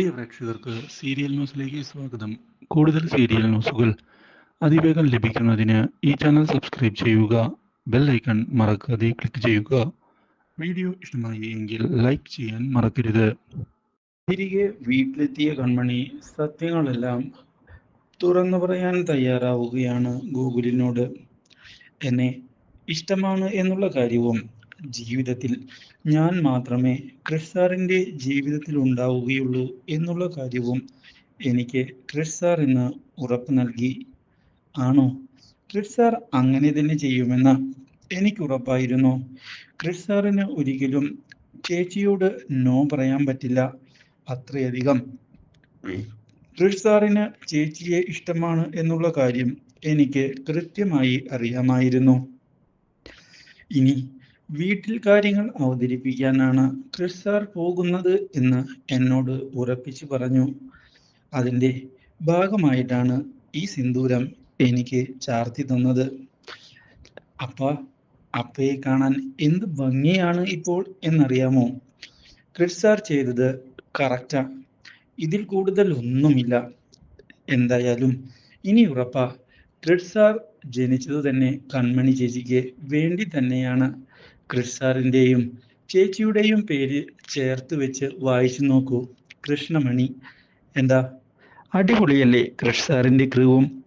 പ്രിയ പ്രേക്ഷകർക്ക് സീരിയൽ ന്യൂസിലേക്ക് സ്വാഗതം. കൂടുതൽ സീരിയൽ ന്യൂസുകൾ അതിവേഗം ലഭിക്കുന്നതിന് ഈ ചാനൽ സബ്സ്ക്രൈബ് ചെയ്യുക ബെൽ ഐക്കൺ മറക്കാതെ ക്ലിക്ക് ചെയ്യുക. വീഡിയോ ഇഷ്ടമായി എങ്കിൽ ലൈക്ക് ചെയ്യാൻ മറക്കരുത്. തിരികെ വീട്ടിലെത്തിയ കൺമണി സത്യങ്ങളെല്ലാം തുറന്നു പറയാൻ തയ്യാറാവുകയാണ് ഗൂഗിളിനോട്. എന്നെ ഇഷ്ടമാണ് എന്നുള്ള കാര്യവും ജീവിതത്തിൽ ഞാൻ മാത്രമേ ക്രിസ് സാറിന്റെ ജീവിതത്തിൽ ഉണ്ടാവുകയുള്ളൂ എന്നുള്ള കാര്യവും എനിക്ക് ക്രിസ് സാർ എന്ന് ഉറപ്പ് നൽകി. ആണോ? ക്രിസ് സാർ അങ്ങനെ തന്നെ ചെയ്യുമെന്ന് എനിക്ക് ഉറപ്പായിരുന്നു. ക്രിസ് സാറിന് ഒരിക്കലും ചേച്ചിയോട് നോ പറയാൻ പറ്റില്ല. അത്രയധികം. ക്രിസ് സാറിന് ചേച്ചിയെ ഇഷ്ടമാണ് എന്നുള്ള കാര്യം എനിക്ക് കൃത്യമായി അറിയാമായിരുന്നു. ഇനി വീട്ടിൽ കാര്യങ്ങൾ അവതരിപ്പിക്കാനാണ് ക്രിസ് സാർ പോകുന്നത് എന്ന് എന്നോട് ഉറപ്പിച്ചു പറഞ്ഞു. അതിന്റെ ഭാഗമായിട്ടാണ് ഈ സിന്ദൂരം എനിക്ക് ചാർത്തി തന്നത്. അപ്പ അപ്പയെ കാണാൻ എന്ത് ഭംഗിയാണ് ഇപ്പോൾ എന്നറിയാമോ? ക്രിസ് സാർ ചെയ്തത് കറക്റ്റാ ഇതിൽ കൂടുതൽ ഒന്നുമില്ല. എന്തായാലും ഇനി ഉറപ്പാ ക്രിസ് സാർ ജനിച്ചത് തന്നെ കൺമണി ചേച്ചിക്ക് വേണ്ടി തന്നെയാണ്. ക്രിസ് സാറിന്റെയും ചേച്ചിയുടെയും പേര് ചേർത്ത് വെച്ച് വായിച്ചു നോക്കൂ. കൃഷ്ണമണി. എന്താ? അടിപൊളിയല്ലേ ക്രിഷ് സാറിന്റെ ക്രിവും?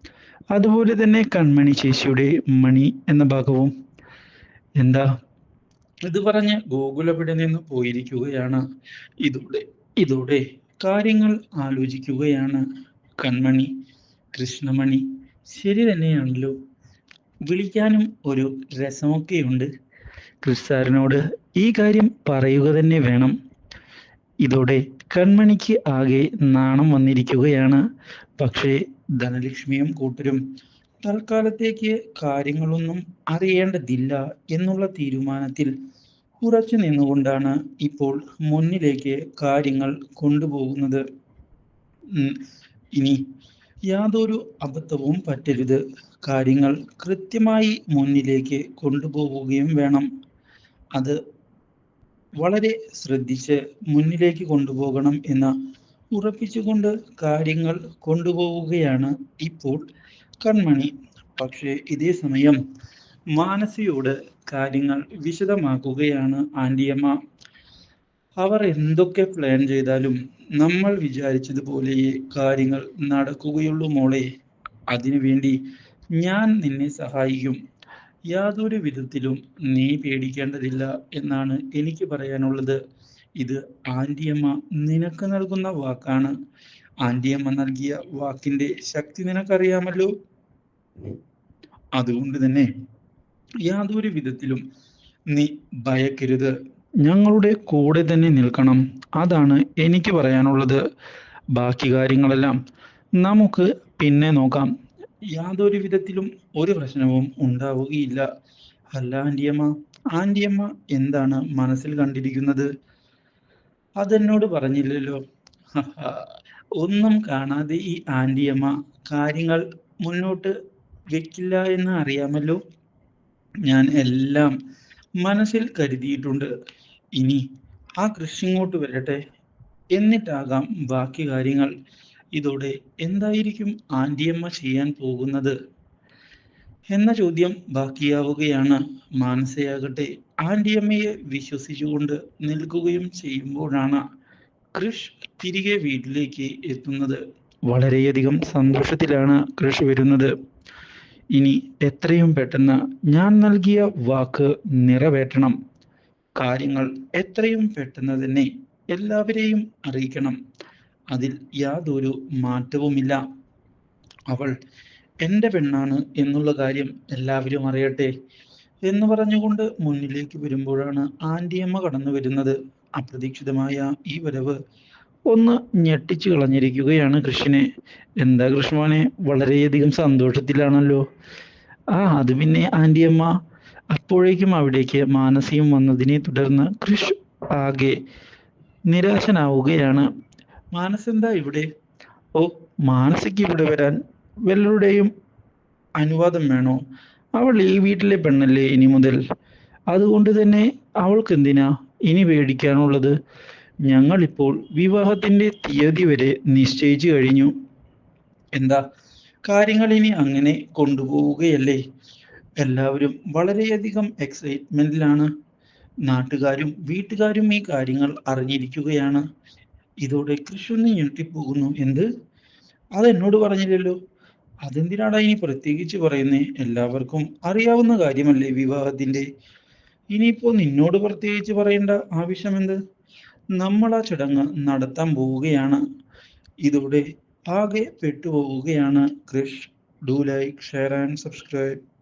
അതുപോലെ തന്നെ കൺമണി ചേച്ചിയുടെ മണി എന്ന ഭാഗവും. എന്താ? ഇത് പറഞ്ഞ് ഗോകുലവിടെ നിന്ന് പോയിരിക്കുകയാണ്. ഇതോടെ ഇതോടെ കാര്യങ്ങൾ ആലോചിക്കുകയാണ് കൺമണി കൃഷ്ണമണി. ശരി തന്നെയാണല്ലോ. വിളിക്കാനും ഒരു രസമൊക്കെയുണ്ട്. ക്രിസ് സാറിനോട് ഈ കാര്യം പറയുക തന്നെ വേണം. ഇതോടെ കൺമണിക്ക് ആകെ നാണം വന്നിരിക്കുകയാണ്. പക്ഷേ ധനലക്ഷ്മിയും കൂട്ടരും തൽക്കാലത്തേക്ക് കാര്യങ്ങളൊന്നും അറിയേണ്ടതില്ല എന്നുള്ള തീരുമാനത്തിൽ ഉറച്ചു നിന്നുകൊണ്ടാണ് ഇപ്പോൾ മുന്നിലേക്ക് കാര്യങ്ങൾ കൊണ്ടുപോകുന്നത്. ഇനി യാതൊരു അബദ്ധവും പറ്റരുത്. കാര്യങ്ങൾ കൃത്യമായി മുന്നിലേക്ക് കൊണ്ടുപോവുകയും വേണം. അത് വളരെ ശ്രദ്ധിച്ച് മുന്നിലേക്ക് കൊണ്ടുപോകണം എന്ന് ഉറപ്പിച്ചുകൊണ്ട് കാര്യങ്ങൾ കൊണ്ടുപോവുകയാണ് ഇപ്പോൾ കൺമണി. പക്ഷേ ഇതേ സമയം മാനസിയോട് കാര്യങ്ങൾ വിശദമാക്കുകയാണ് ആന്റിയമ്മ അവർ എന്തൊക്കെ പ്ലാൻ ചെയ്താലും നമ്മൾ വിചാരിച്ചതുപോലെയേ കാര്യങ്ങൾ നടക്കുകയുള്ളൂ മോളെ. അതിനുവേണ്ടി ഞാൻ നിന്നെ സഹായിക്കും. യാതൊരു വിധത്തിലും നീ പേടിക്കേണ്ടതില്ല എന്നാണ് എനിക്ക് പറയാനുള്ളത്. ഇത് ആന്റിയമ്മ നിനക്ക് നൽകുന്ന വാക്കാണ്. ആന്റിയമ്മ നൽകിയ വാക്കിന്റെ ശക്തി നിനക്കറിയാമല്ലോ? അതുകൊണ്ട് തന്നെ യാതൊരു വിധത്തിലും നീ ഭയക്കരുത്. ഞങ്ങളുടെ കൂടെ തന്നെ നിൽക്കണം. അതാണ് എനിക്ക് പറയാനുള്ളത്. ബാക്കി കാര്യങ്ങളെല്ലാം നമുക്ക് പിന്നെ നോക്കാം. യാതൊരു വിധത്തിലും ഒരു പ്രശ്നവും ഉണ്ടാവുകയില്ല. അല്ല ആന്റിയമ്മ ആന്റിയമ്മ എന്താണ് മനസ്സിൽ കണ്ടിരിക്കുന്നത്? അതെന്നോട് പറഞ്ഞില്ലല്ലോ. ഒന്നും കാണാതെ ഈ ആന്റിയമ്മ കാര്യങ്ങൾ മുന്നോട്ട് വെക്കില്ല എന്ന് അറിയാമല്ലോ. ഞാൻ എല്ലാം മനസ്സിൽ കരുതിയിട്ടുണ്ട്. ഇനി ആ കൃഷി ഇങ്ങോട്ട് വരട്ടെ. എന്നിട്ടാകാം ബാക്കി കാര്യങ്ങൾ. ഇതോടെ എന്തായിരിക്കും ആന്റിയമ്മ ചെയ്യാൻ പോകുന്നത്? എന്ന ചോദ്യം ബാക്കിയാവുകയാണ്. മാനസയാകട്ടെ ആന്റിയമ്മയെ വിശ്വസിച്ചുകൊണ്ട് നിൽക്കുകയും ചെയ്യുമ്പോഴാണ് കൃഷ് തിരികെ വീട്ടിലേക്ക് എത്തുന്നത്. വളരെയധികം സന്തോഷത്തിലാണ് കൃഷ് വരുന്നത്. ഇനി എത്രയും പെട്ടെന്ന് ഞാൻ നൽകിയ വാക്ക് നിറവേറ്റണം. കാര്യങ്ങൾ എത്രയും പെട്ടെന്ന് തന്നെ എല്ലാവരെയും അറിയിക്കണം. അതിൽ യാതൊരു മാറ്റവുമില്ല. അവൾ എന്റെ പെണ്ണാണ് എന്നുള്ള കാര്യം എല്ലാവരും അറിയട്ടെ എന്ന് പറഞ്ഞുകൊണ്ട് മുന്നിലേക്ക് വരുമ്പോഴാണ് ആന്റിയമ്മ കടന്നു വരുന്നത്. അപ്രതീക്ഷിതമായ ഈ വരവ് ഒന്ന് ഞെട്ടിച്ചു കളഞ്ഞിരിക്കുകയാണ് കൃഷ്ണനെ. എന്താ കൃഷ്ണനെ വളരെയധികം സന്തോഷത്തിലാണല്ലോ. ആ അത് പിന്നെ ആന്റിയമ്മ അപ്പോഴേക്കും അവിടേക്ക് മാനസികം വന്നതിനെ തുടർന്ന് കൃഷ് ആകെ നിരാശനാവുകയാണ്. മാനസ് എന്താ ഇവിടെ? ഓ മാനസിക്ക് ഇവിടെ വരാൻ വല്ലവരുടെയും അനുവാദം വേണോ? അവൾ ഈ വീട്ടിലെ പെണ്ണല്ലേ ഇനി മുതൽ? അതുകൊണ്ട് തന്നെ അവൾക്ക് എന്തിനാ ഇനി പേടിക്കാനുള്ളത്? ഞങ്ങളിപ്പോൾ വിവാഹത്തിന്റെ തീയതി വരെ നിശ്ചയിച്ചു കഴിഞ്ഞു. എന്താ? കാര്യങ്ങൾ ഇനി അങ്ങനെ കൊണ്ടുപോവുകയല്ലേ? എല്ലാവരും വളരെയധികം എക്സൈറ്റ്മെന്റിലാണ് നാട്ടുകാരും വീട്ടുകാരും ഈ കാര്യങ്ങൾ അറിഞ്ഞിരിക്കുകയാണ്. ഇതോടെ കൃഷി ഞെട്ടിപ്പോകുന്നു എന്ത്? അതെന്നോട് പറഞ്ഞില്ലല്ലോ. അതെന്തിനാടാ ഇനി പ്രത്യേകിച്ച് പറയുന്നേ? എല്ലാവർക്കും അറിയാവുന്ന കാര്യമല്ലേ വിവാഹത്തിന്റെ ഇനിയിപ്പോ നിന്നോട് പ്രത്യേകിച്ച് പറയേണ്ട ആവശ്യമെന്ത് നമ്മൾ ആ ചടങ്ങ് നടത്താൻ പോവുകയാണ്. ഇതോടെ ആകെ പെട്ടുപോവുകയാണ്. കൃഷ് do like share and subscribe.